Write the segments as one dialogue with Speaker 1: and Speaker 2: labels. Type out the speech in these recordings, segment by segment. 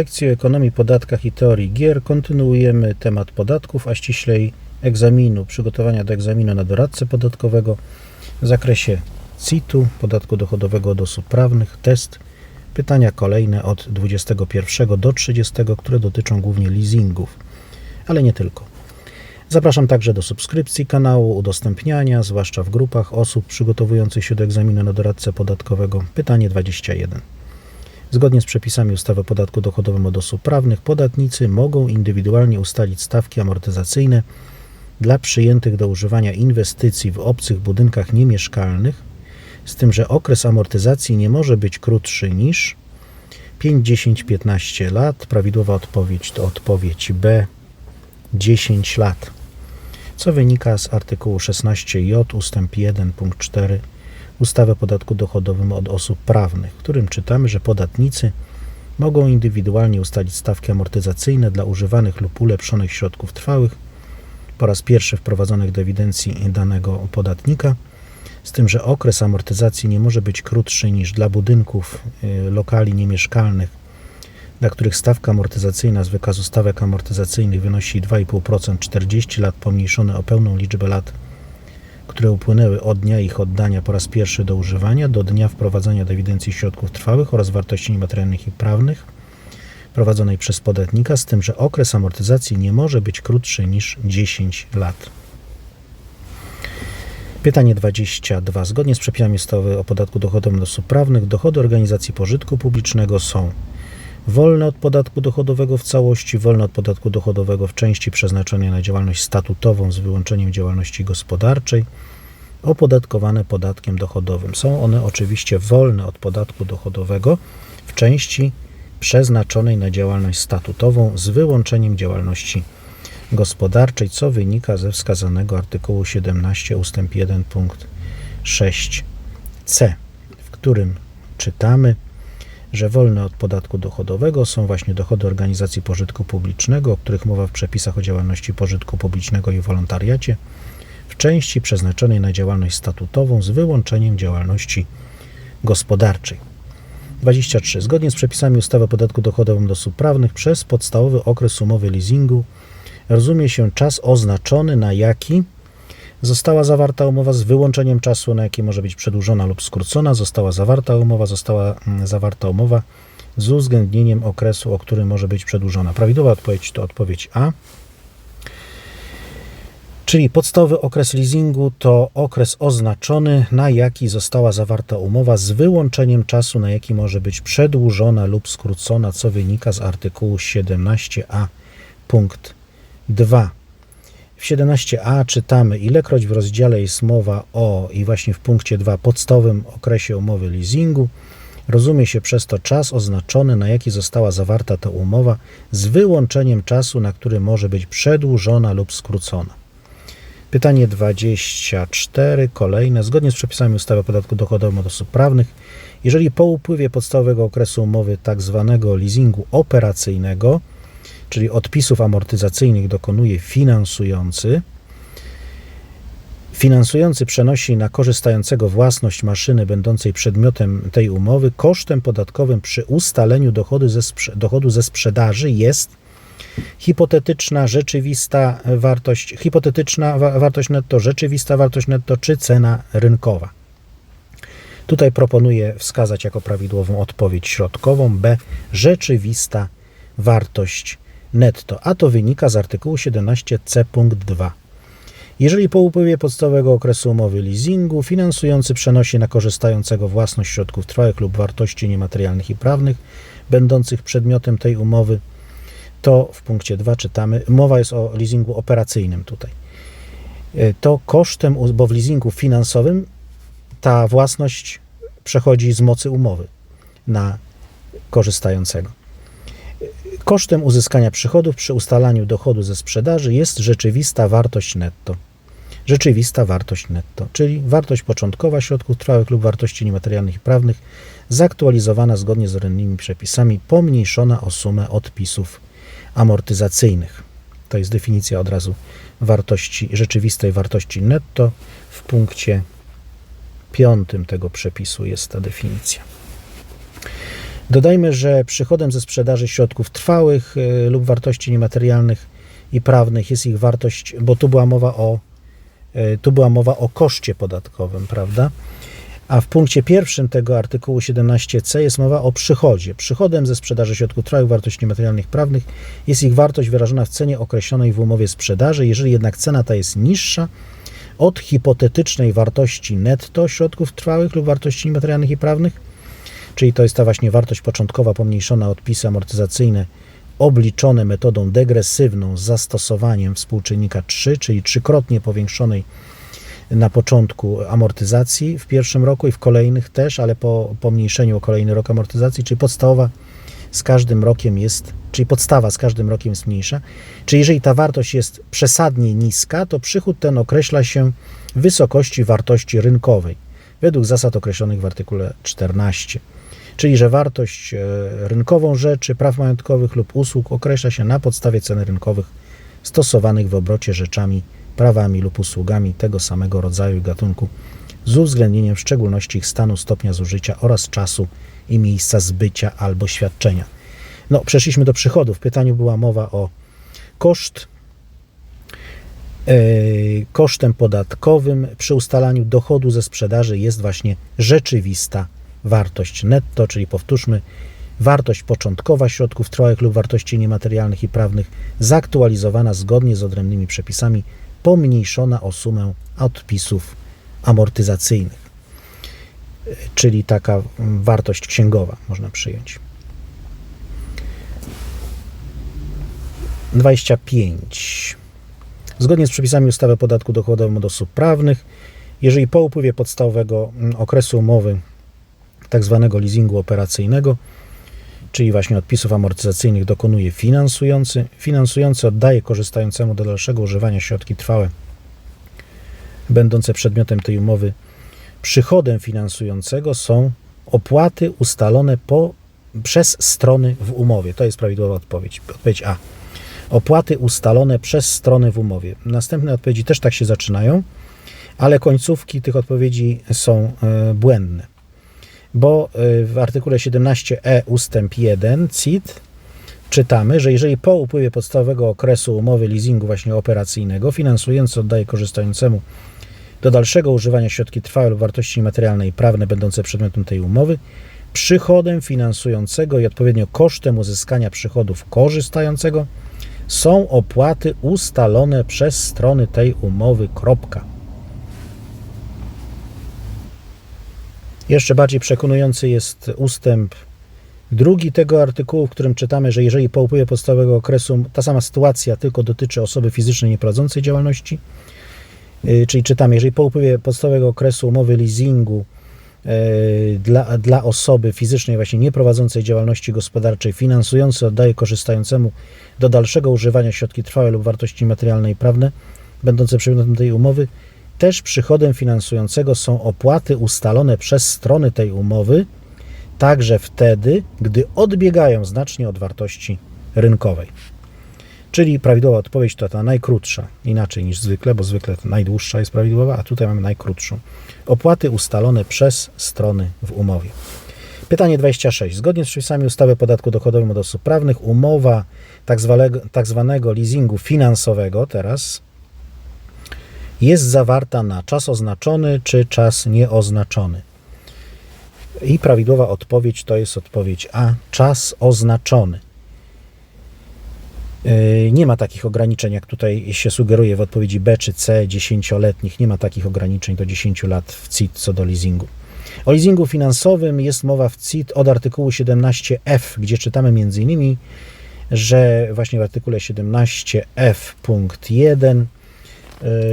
Speaker 1: lekcji o ekonomii, podatkach i teorii gier kontynuujemy temat podatków, a ściślej egzaminu, przygotowania do egzaminu na doradcę podatkowego w zakresie CIT-u, podatku dochodowego od osób prawnych, test. Pytania kolejne od 21 do 30, które dotyczą głównie leasingów, ale nie tylko. Zapraszam także do subskrypcji kanału, udostępniania, zwłaszcza w grupach osób przygotowujących się do egzaminu na doradcę podatkowego. Pytanie 21. Zgodnie z przepisami ustawy o podatku dochodowym od osób prawnych, podatnicy mogą indywidualnie ustalić stawki amortyzacyjne dla przyjętych do używania inwestycji w obcych budynkach niemieszkalnych, z tym, że okres amortyzacji nie może być krótszy niż 5, 10, 15 lat. Prawidłowa odpowiedź to odpowiedź B 10 lat, co wynika z artykułu 16j ustęp 1 punkt 4 ustawy o podatku dochodowym od osób prawnych, w którym czytamy, że podatnicy mogą indywidualnie ustalić stawki amortyzacyjne dla używanych lub ulepszonych środków trwałych po raz pierwszy wprowadzonych do ewidencji danego podatnika, z tym, że okres amortyzacji nie może być krótszy niż dla budynków y, lokali niemieszkalnych, dla których stawka amortyzacyjna z wykazu stawek amortyzacyjnych wynosi 2,5% 40 lat pomniejszone o pełną liczbę lat które upłynęły od dnia ich oddania po raz pierwszy do używania do dnia wprowadzenia do ewidencji środków trwałych oraz wartości niematerialnych i prawnych prowadzonej przez podatnika, z tym, że okres amortyzacji nie może być krótszy niż 10 lat. Pytanie 22. Zgodnie z przepisami ustawy o podatku dochodowym od osób prawnych, dochody organizacji pożytku publicznego są wolne od podatku dochodowego w całości, wolne od podatku dochodowego w części przeznaczonej na działalność statutową z wyłączeniem działalności gospodarczej, opodatkowane podatkiem dochodowym. Są one oczywiście wolne od podatku dochodowego w części przeznaczonej na działalność statutową z wyłączeniem działalności gospodarczej, co wynika ze wskazanego artykułu 17 ust. 1 punkt 6c, w którym czytamy, że wolne od podatku dochodowego są właśnie dochody organizacji pożytku publicznego, o których mowa w przepisach o działalności pożytku publicznego i wolontariacie, w części przeznaczonej na działalność statutową z wyłączeniem działalności gospodarczej. 23. Zgodnie z przepisami ustawy o podatku dochodowym od osób prawnych przez podstawowy okres umowy leasingu rozumie się czas oznaczony, na jaki Została zawarta umowa z wyłączeniem czasu, na jaki może być przedłużona lub skrócona. Została zawarta umowa, została mm, zawarta umowa z uwzględnieniem okresu, o którym może być przedłużona. Prawidłowa odpowiedź to odpowiedź A. Czyli podstawowy okres leasingu to okres oznaczony, na jaki została zawarta umowa z wyłączeniem czasu, na jaki może być przedłużona lub skrócona, co wynika z artykułu 17a punkt 2. W 17a czytamy, ilekroć w rozdziale jest mowa o i właśnie w punkcie 2 podstawowym okresie umowy leasingu, rozumie się przez to czas oznaczony, na jaki została zawarta ta umowa, z wyłączeniem czasu, na który może być przedłużona lub skrócona. Pytanie 24, kolejne. Zgodnie z przepisami ustawy o podatku dochodowym od osób prawnych, jeżeli po upływie podstawowego okresu umowy tak zwanego leasingu operacyjnego, czyli odpisów amortyzacyjnych dokonuje finansujący. Finansujący przenosi na korzystającego własność maszyny będącej przedmiotem tej umowy kosztem podatkowym przy ustaleniu dochodu ze, dochodu ze sprzedaży jest hipotetyczna rzeczywista wartość, hipotetyczna wa- wartość netto, rzeczywista wartość netto czy cena rynkowa. Tutaj proponuję wskazać jako prawidłową odpowiedź środkową B rzeczywista wartość netto, a to wynika z artykułu 17c punkt 2. Jeżeli po upływie podstawowego okresu umowy leasingu finansujący przenosi na korzystającego własność środków trwałych lub wartości niematerialnych i prawnych będących przedmiotem tej umowy, to w punkcie 2 czytamy, mowa jest o leasingu operacyjnym tutaj, E, to kosztem, bo w leasingu finansowym ta własność przechodzi z mocy umowy na korzystającego. Kosztem uzyskania przychodów przy ustalaniu dochodu ze sprzedaży jest rzeczywista wartość netto. Rzeczywista wartość netto, czyli wartość początkowa środków trwałych lub wartości niematerialnych i prawnych, zaktualizowana zgodnie z odrębnymi przepisami, pomniejszona o sumę odpisów amortyzacyjnych. To jest definicja od razu wartości, rzeczywistej wartości netto. W punkcie piątym tego przepisu jest ta definicja. Dodajmy, że przychodem ze sprzedaży środków trwałych y, lub wartości niematerialnych i prawnych jest ich wartość, bo tu była mowa o, y, tu była mowa o koszcie podatkowym, prawda? A w punkcie pierwszym tego artykułu 17c jest mowa o przychodzie. Przychodem ze sprzedaży środków trwałych wartości niematerialnych prawnych jest ich wartość wyrażona w cenie określonej w umowie sprzedaży. Jeżeli jednak cena ta jest niższa od hipotetycznej wartości netto środków trwałych lub wartości niematerialnych i prawnych, czyli to jest ta właśnie wartość początkowa pomniejszona odpisy amortyzacyjne obliczone metodą degresywną z zastosowaniem współczynnika 3, czyli trzykrotnie powiększonej na początku amortyzacji w pierwszym roku i w kolejnych też, ale po pomniejszeniu o kolejny rok amortyzacji, czyli podstawowa z każdym rokiem jest, czyli podstawa z każdym rokiem jest mniejsza. Czyli jeżeli ta wartość jest przesadnie niska, to przychód ten określa się wysokości wartości rynkowej, według zasad określonych w artykule 14. Czyli, że wartość e, rynkową rzeczy, praw majątkowych lub usług określa się na podstawie cen rynkowych stosowanych w obrocie rzeczami prawami lub usługami tego samego rodzaju i gatunku z uwzględnieniem w szczególności ich stanu, stopnia zużycia oraz czasu i miejsca zbycia albo świadczenia. No, przeszliśmy do przychodów. W pytaniu była mowa o koszt. Yy, kosztem podatkowym przy ustalaniu dochodu ze sprzedaży jest właśnie rzeczywista wartość netto, czyli powtórzmy, wartość początkowa środków trwałych lub wartości niematerialnych i prawnych zaktualizowana zgodnie z odrębnymi przepisami pomniejszona o sumę odpisów amortyzacyjnych, czyli taka wartość księgowa można przyjąć. 25. Zgodnie z przepisami ustawy o podatku dochodowym od osób prawnych, jeżeli po upływie podstawowego okresu umowy Tak leasingu operacyjnego, czyli właśnie odpisów amortyzacyjnych dokonuje finansujący. Finansujący oddaje korzystającemu do dalszego używania środki trwałe będące przedmiotem tej umowy. Przychodem finansującego są opłaty ustalone po, przez strony w umowie. To jest prawidłowa odpowiedź. Odpowiedź A. Opłaty ustalone przez strony w umowie. Następne odpowiedzi też tak się zaczynają, ale końcówki tych odpowiedzi są e, błędne bo y, w artykule 17e ustęp 1 CIT czytamy, że jeżeli po upływie podstawowego okresu umowy leasingu właśnie operacyjnego finansujący oddaje korzystającemu do dalszego używania środki trwałe lub wartości materialnej i prawne będące przedmiotem tej umowy, przychodem finansującego i odpowiednio kosztem uzyskania przychodów korzystającego są opłaty ustalone przez strony tej umowy. Kropka. Jeszcze bardziej przekonujący jest ustęp drugi tego artykułu, w którym czytamy, że jeżeli po upływie podstawowego okresu ta sama sytuacja tylko dotyczy osoby fizycznej nieprowadzącej działalności, y, czyli czytamy, jeżeli po upływie podstawowego okresu umowy leasingu y, dla, dla osoby fizycznej właśnie nieprowadzącej działalności gospodarczej finansujący oddaje korzystającemu do dalszego używania środki trwałe lub wartości materialne i prawne będące przedmiotem tej umowy, też przychodem finansującego są opłaty ustalone przez strony tej umowy, także wtedy, gdy odbiegają znacznie od wartości rynkowej. Czyli prawidłowa odpowiedź to ta najkrótsza, inaczej niż zwykle, bo zwykle najdłuższa jest prawidłowa, a tutaj mamy najkrótszą. Opłaty ustalone przez strony w umowie. Pytanie 26. Zgodnie z przepisami ustawy o podatku dochodowym od osób prawnych, umowa tak tak zwanego leasingu finansowego teraz jest zawarta na czas oznaczony czy czas nieoznaczony. I prawidłowa odpowiedź to jest odpowiedź A, czas oznaczony. Yy, nie ma takich ograniczeń, jak tutaj się sugeruje w odpowiedzi B czy C, 10-letnich. Nie ma takich ograniczeń do 10 lat w CIT co do leasingu. O leasingu finansowym jest mowa w CIT od artykułu 17f, gdzie czytamy m.in., że właśnie w artykule 17f punkt 1 Y,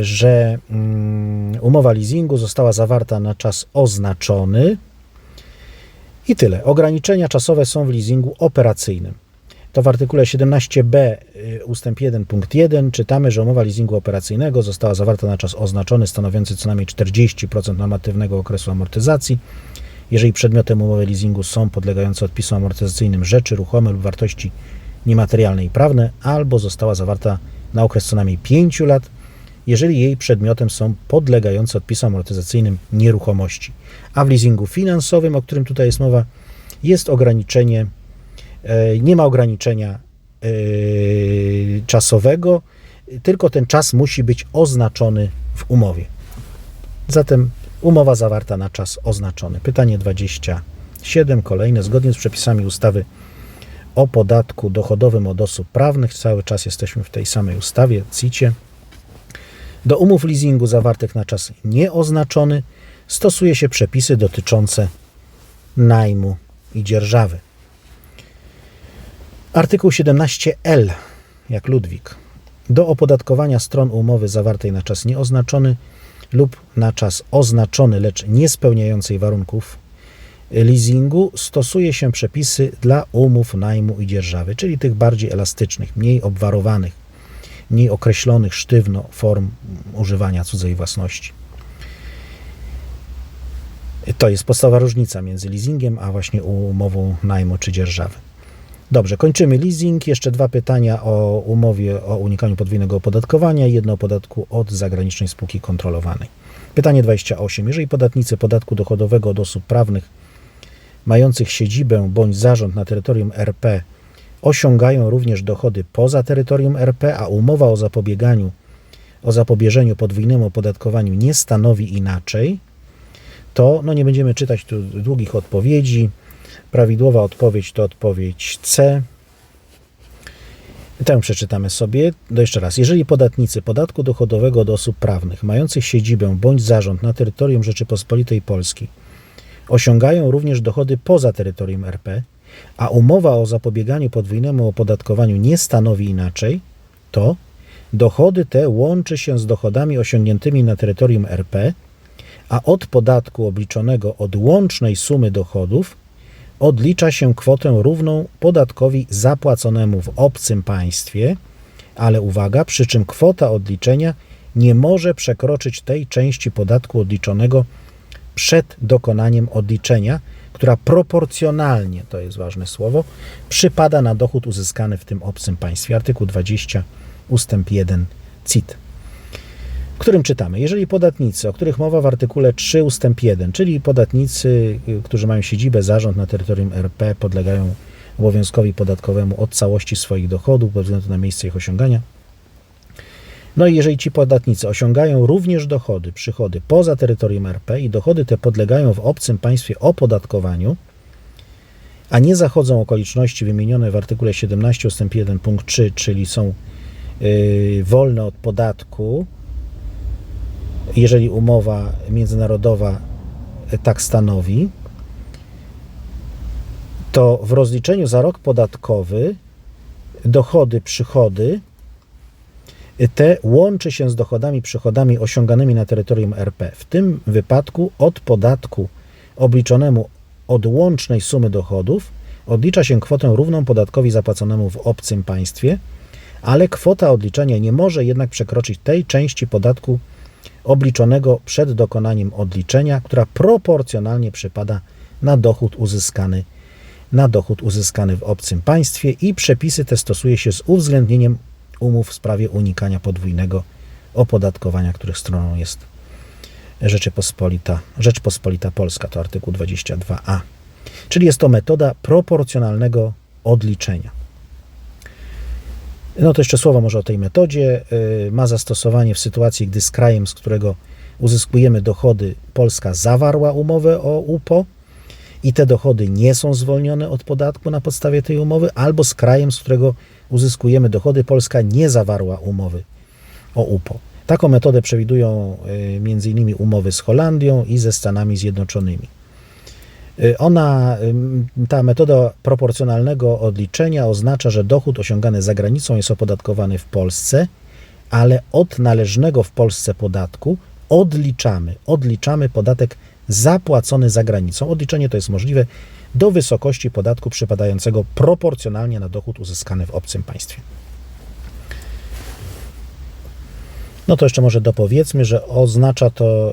Speaker 1: że mm, umowa leasingu została zawarta na czas oznaczony i tyle. Ograniczenia czasowe są w leasingu operacyjnym. To w artykule 17b y, ustęp 1 punkt 1 czytamy, że umowa leasingu operacyjnego została zawarta na czas oznaczony stanowiący co najmniej 40% normatywnego okresu amortyzacji. Jeżeli przedmiotem umowy leasingu są podlegające odpisom amortyzacyjnym rzeczy ruchome lub wartości niematerialne i prawne, albo została zawarta na okres co najmniej 5 lat, jeżeli jej przedmiotem są podlegające odpisom amortyzacyjnym nieruchomości. A w leasingu finansowym, o którym tutaj jest mowa, jest ograniczenie, e, nie ma ograniczenia e, czasowego, tylko ten czas musi być oznaczony w umowie. Zatem umowa zawarta na czas oznaczony. Pytanie 27, kolejne. Zgodnie z przepisami ustawy o podatku dochodowym od osób prawnych, cały czas jesteśmy w tej samej ustawie, CIT-ie, do umów leasingu zawartych na czas nieoznaczony stosuje się przepisy dotyczące najmu i dzierżawy. Artykuł 17l, jak Ludwik. Do opodatkowania stron umowy zawartej na czas nieoznaczony lub na czas oznaczony, lecz nie spełniającej warunków leasingu, stosuje się przepisy dla umów najmu i dzierżawy, czyli tych bardziej elastycznych, mniej obwarowanych, mniej określonych sztywno form używania cudzej własności. To jest podstawowa różnica między leasingiem a właśnie umową najmu czy dzierżawy. Dobrze, kończymy leasing. Jeszcze dwa pytania o umowie o unikaniu podwójnego opodatkowania i jedno o podatku od zagranicznej spółki kontrolowanej. Pytanie 28. Jeżeli podatnicy podatku dochodowego od osób prawnych mających siedzibę bądź zarząd na terytorium RP osiągają również dochody poza terytorium RP, a umowa o zapobieganiu, o zapobieżeniu podwójnemu opodatkowaniu nie stanowi inaczej, to no nie będziemy czytać tu długich odpowiedzi. Prawidłowa odpowiedź to odpowiedź C. Tę przeczytamy sobie. No jeszcze raz. Jeżeli podatnicy podatku dochodowego od osób prawnych mających siedzibę bądź zarząd na terytorium Rzeczypospolitej Polskiej osiągają również dochody poza terytorium RP, a umowa o zapobieganiu podwójnemu opodatkowaniu nie stanowi inaczej, to dochody te łączy się z dochodami osiągniętymi na terytorium RP, a od podatku obliczonego od łącznej sumy dochodów odlicza się kwotę równą podatkowi zapłaconemu w obcym państwie, ale uwaga, przy czym kwota odliczenia nie może przekroczyć tej części podatku odliczonego przed dokonaniem odliczenia, która proporcjonalnie, to jest ważne słowo, przypada na dochód uzyskany w tym obcym państwie. Artykuł 20 ustęp 1 CIT w którym czytamy, jeżeli podatnicy, o których mowa w artykule 3 ustęp 1, czyli podatnicy, y, którzy mają siedzibę, zarząd na terytorium RP, podlegają obowiązkowi podatkowemu od całości swoich dochodów, bez względu na miejsce ich osiągania. No i jeżeli ci podatnicy osiągają również dochody, przychody poza terytorium RP i dochody te podlegają w obcym państwie opodatkowaniu, a nie zachodzą okoliczności wymienione w artykule 17 ust. 1 punkt 3, czyli są yy, wolne od podatku, jeżeli umowa międzynarodowa tak stanowi, to w rozliczeniu za rok podatkowy dochody, przychody te łączy się z dochodami, przychodami osiąganymi na terytorium RP. W tym wypadku od podatku obliczonemu od łącznej sumy dochodów odlicza się kwotę równą podatkowi zapłaconemu w obcym państwie, ale kwota odliczenia nie może jednak przekroczyć tej części podatku obliczonego przed dokonaniem odliczenia, która proporcjonalnie przypada na dochód uzyskany na dochód uzyskany w obcym państwie i przepisy te stosuje się z uwzględnieniem umów w sprawie unikania podwójnego opodatkowania, których stroną jest Rzeczypospolita, Rzeczpospolita Polska, to artykuł 22a. Czyli jest to metoda proporcjonalnego odliczenia. No to jeszcze słowo może o tej metodzie. Y, ma zastosowanie w sytuacji, gdy z krajem, z którego uzyskujemy dochody, Polska zawarła umowę o UPO i te dochody nie są zwolnione od podatku na podstawie tej umowy, albo z krajem, z którego uzyskujemy dochody, Polska nie zawarła umowy o UPO. Taką metodę przewidują y, m.in. umowy z Holandią i ze Stanami Zjednoczonymi. Y, ona, ta metoda proporcjonalnego odliczenia oznacza, że dochód osiągany za granicą jest opodatkowany w Polsce, ale od należnego w Polsce podatku odliczamy, odliczamy podatek zapłacony za granicą. Odliczenie to jest możliwe do wysokości podatku przypadającego proporcjonalnie na dochód uzyskany w obcym państwie. No to jeszcze może dopowiedzmy, że oznacza to,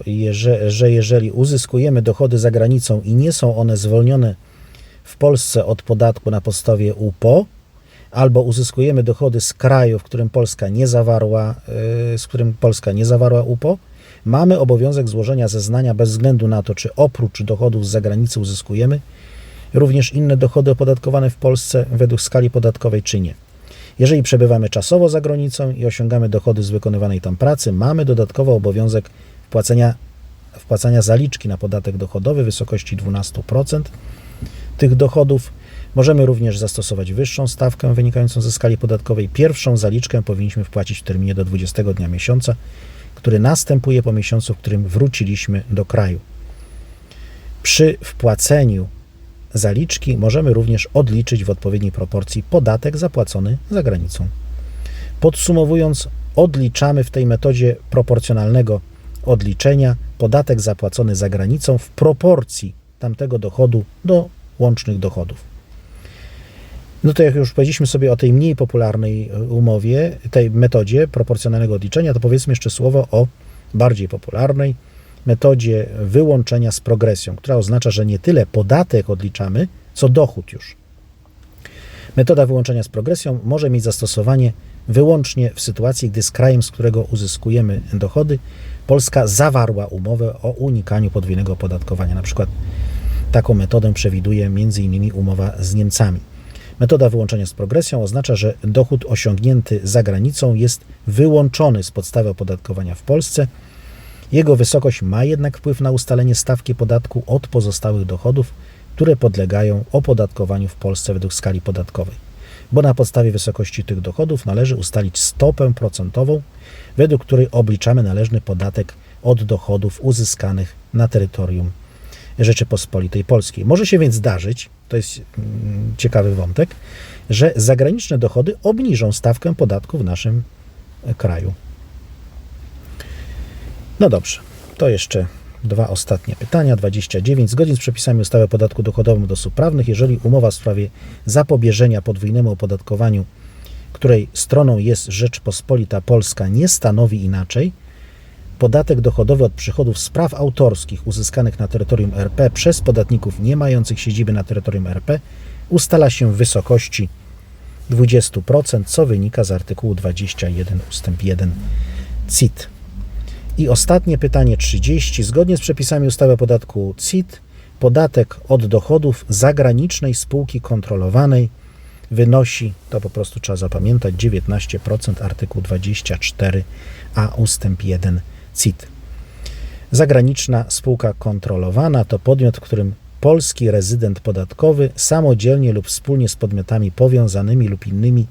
Speaker 1: że jeżeli uzyskujemy dochody za granicą i nie są one zwolnione w Polsce od podatku na podstawie UPO, albo uzyskujemy dochody z kraju, w którym Polska nie zawarła, y, z którym Polska nie zawarła UPO, mamy obowiązek złożenia zeznania bez względu na to, czy oprócz dochodów z zagranicy uzyskujemy również inne dochody opodatkowane w Polsce według skali podatkowej, czy nie. Jeżeli przebywamy czasowo za granicą i osiągamy dochody z wykonywanej tam pracy, mamy dodatkowo obowiązek wpłacenia, wpłacania zaliczki na podatek dochodowy w wysokości 12% tych dochodów. Możemy również zastosować wyższą stawkę wynikającą ze skali podatkowej. Pierwszą zaliczkę powinniśmy wpłacić w terminie do 20 dnia miesiąca, który następuje po miesiącu, w którym wróciliśmy do kraju. Przy wpłaceniu zaliczki możemy również odliczyć w odpowiedniej proporcji podatek zapłacony za granicą. Podsumowując, odliczamy w tej metodzie proporcjonalnego odliczenia podatek zapłacony za granicą w proporcji tamtego dochodu do łącznych dochodów. No to jak już powiedzieliśmy sobie o tej mniej popularnej umowie, tej metodzie proporcjonalnego odliczenia, to powiedzmy jeszcze słowo o bardziej popularnej metodzie wyłączenia z progresją, która oznacza, że nie tyle podatek odliczamy, co dochód już. Metoda wyłączenia z progresją może mieć zastosowanie wyłącznie w sytuacji, gdy z krajem, z którego uzyskujemy dochody, Polska zawarła umowę o unikaniu podwójnego opodatkowania. Na przykład taką metodę przewiduje m.in. umowa z Niemcami. Metoda wyłączenia z progresją oznacza, że dochód osiągnięty za granicą jest wyłączony z podstawy opodatkowania w Polsce. Jego wysokość ma jednak wpływ na ustalenie stawki podatku od pozostałych dochodów, które podlegają opodatkowaniu w Polsce według skali podatkowej, bo na podstawie wysokości tych dochodów należy ustalić stopę procentową, według której obliczamy należny podatek od dochodów uzyskanych na terytorium Rzeczypospolitej Polskiej. Może się więc zdarzyć, to jest mm, ciekawy wątek, że zagraniczne dochody obniżą stawkę podatku w naszym kraju. No dobrze, to jeszcze dwa ostatnie pytania. 29. Zgodnie z przepisami ustawy o podatku dochodowym od osób prawnych, jeżeli umowa w sprawie zapobieżenia podwójnemu opodatkowaniu, której stroną jest Rzeczpospolita Polska, nie stanowi inaczej, podatek dochodowy od przychodów z praw autorskich uzyskanych na terytorium RP przez podatników nie mających siedziby na terytorium RP ustala się w wysokości 20%, co wynika z artykułu 21 ust. 1 CIT. I ostatnie pytanie 30. Zgodnie z przepisami ustawy o podatku CIT, podatek od dochodów zagranicznej spółki kontrolowanej wynosi, to po prostu trzeba zapamiętać, 19% artykuł 24a ustęp 1 CIT. Zagraniczna spółka kontrolowana to podmiot, w którym polski rezydent podatkowy samodzielnie lub wspólnie z podmiotami powiązanymi lub innymi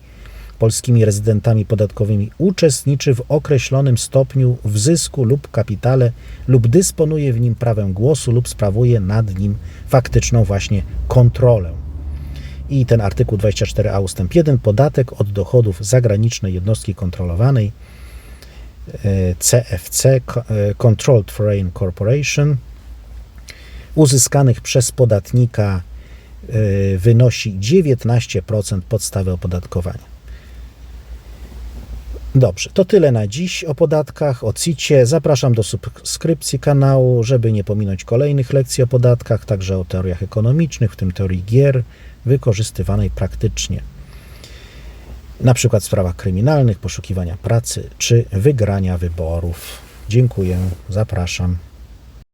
Speaker 1: polskimi rezydentami podatkowymi uczestniczy w określonym stopniu w zysku lub kapitale lub dysponuje w nim prawem głosu lub sprawuje nad nim faktyczną właśnie kontrolę. I ten artykuł 24a ustęp 1 podatek od dochodów zagranicznej jednostki kontrolowanej CFC e, Controlled Foreign Corporation uzyskanych przez podatnika e, wynosi 19% podstawy opodatkowania. Dobrze, to tyle na dziś o podatkach, o CIT-cie. Zapraszam do subskrypcji kanału, żeby nie pominąć kolejnych lekcji o podatkach, także o teoriach ekonomicznych, w tym teorii gier, wykorzystywanej praktycznie. Na przykład w sprawach kryminalnych, poszukiwania pracy czy wygrania wyborów. Dziękuję, zapraszam.